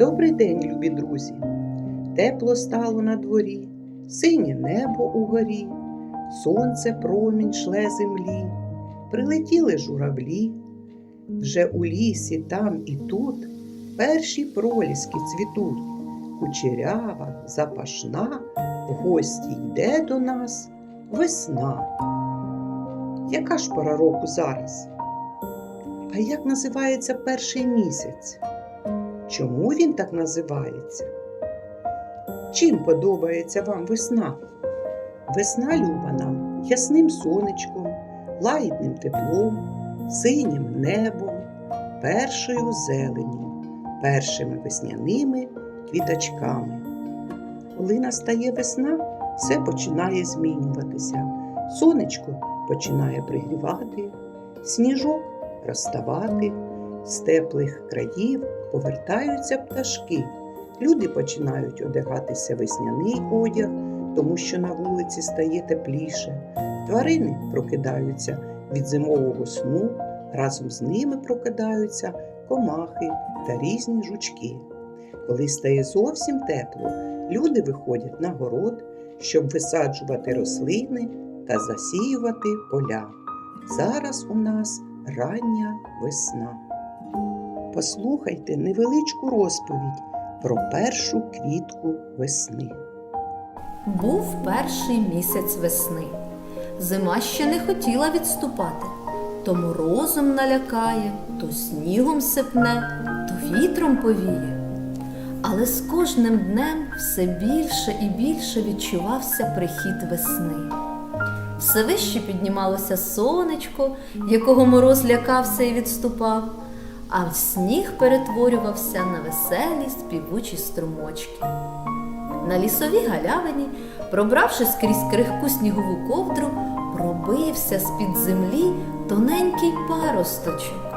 Добрий день, любі друзі! Тепло стало на дворі, синє небо угорі, сонце промінь шле землі, прилетіли журавлі. Вже у лісі там і тут перші проліски цвітуть, кучерява, запашна, в гості йде до нас весна. Яка ж пора року зараз? А як називається перший місяць? Чому він так називається? Чим подобається вам весна? Весна люба нам ясним сонечком, лагідним теплом, синім небом, першою зеленню, першими весняними квіточками. Коли настає весна, все починає змінюватися. Сонечко починає пригрівати, сніжок розставати, з теплих країв повертаються пташки. Люди починають одягатися весняний одяг, тому що на вулиці стає тепліше. Тварини прокидаються від зимового сну, разом з ними прокидаються комахи та різні жучки. Коли стає зовсім тепло, люди виходять на город, щоб висаджувати рослини та засіювати поля. Зараз у нас рання весна. Послухайте невеличку розповідь про першу квітку весни. Був перший місяць весни. Зима ще не хотіла відступати. То морозом налякає, то снігом сипне, то вітром повіє. Але з кожним днем все більше і більше відчувався прихід весни. Все вище піднімалося сонечко, якого мороз лякався і відступав, а сніг перетворювався на веселі співучі струмочки. На лісовій галявині, пробравшись крізь крихку снігову ковдру, пробився з-під землі тоненький паросточок.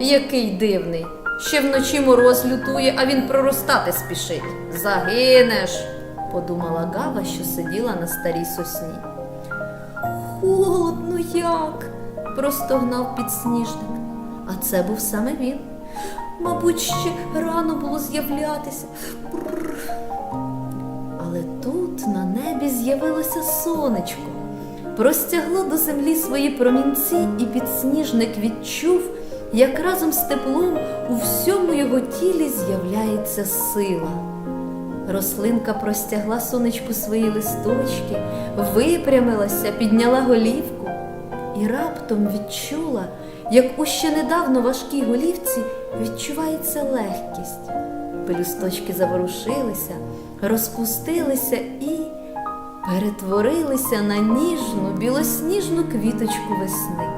Який дивний! Ще вночі мороз лютує, а він проростати спішить. Загинеш, подумала Гава, що сиділа на старій сосні. Холодно як, простогнав підсніжник. А це був саме він. Мабуть, ще рано було з'являтися. Але тут на небі з'явилося сонечко, простягло до землі свої промінці, і підсніжник відчув, як разом з теплом у всьому його тілі з'являється сила. Рослинка простягла сонечку свої листочки, випрямилася, підняла голівку і раптом відчула, як у ще недавно важкій голівці відчувається легкість. Пелюсточки заворушилися, розпустилися і перетворилися на ніжну білосніжну квіточку весни.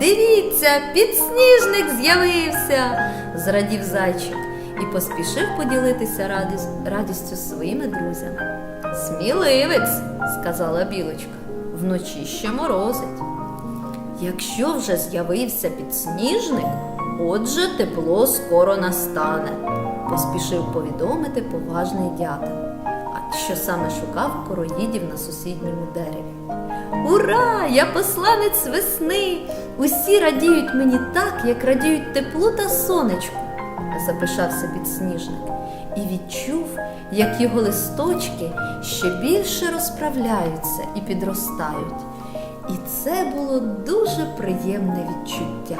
Дивіться, підсніжник з'явився, зрадів зайчик і поспішив поділитися радіс- радістю своїми друзями. Сміливець, сказала білочка, вночі ще морозить. Якщо вже з'явився підсніжник, отже тепло скоро настане, поспішив повідомити поважний дятел, що саме шукав короїдів на сусідньому дереві. Ура! Я посланець весни! Усі радіють мені так, як радіють теплу та сонечку, запишався підсніжник і відчув, як його листочки ще більше розправляються і підростають. І це було дуже приємне відчуття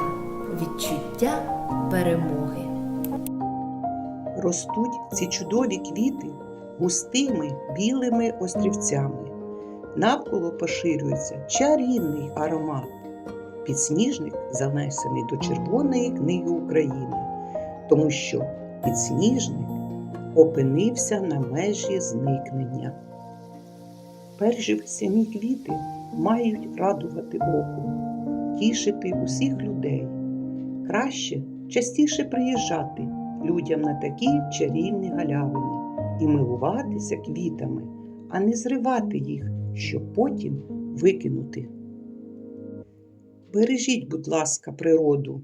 відчуття перемоги. Ростуть ці чудові квіти густими білими острівцями. Навколо поширюється чарівний аромат. Підсніжник занесений до Червоної книги України, тому що підсніжник опинився на межі зникнення. Перші весняні квіти мають радувати око, тішити усіх людей. Краще частіше приїжджати людям на такі чарівні галявини і милуватися квітами, а не зривати їх, щоб потім викинути. Бережіть, будь ласка, природу,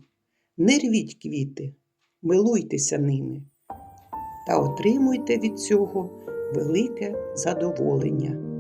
не рвіть квіти, милуйтеся ними та отримуйте від цього велике задоволення.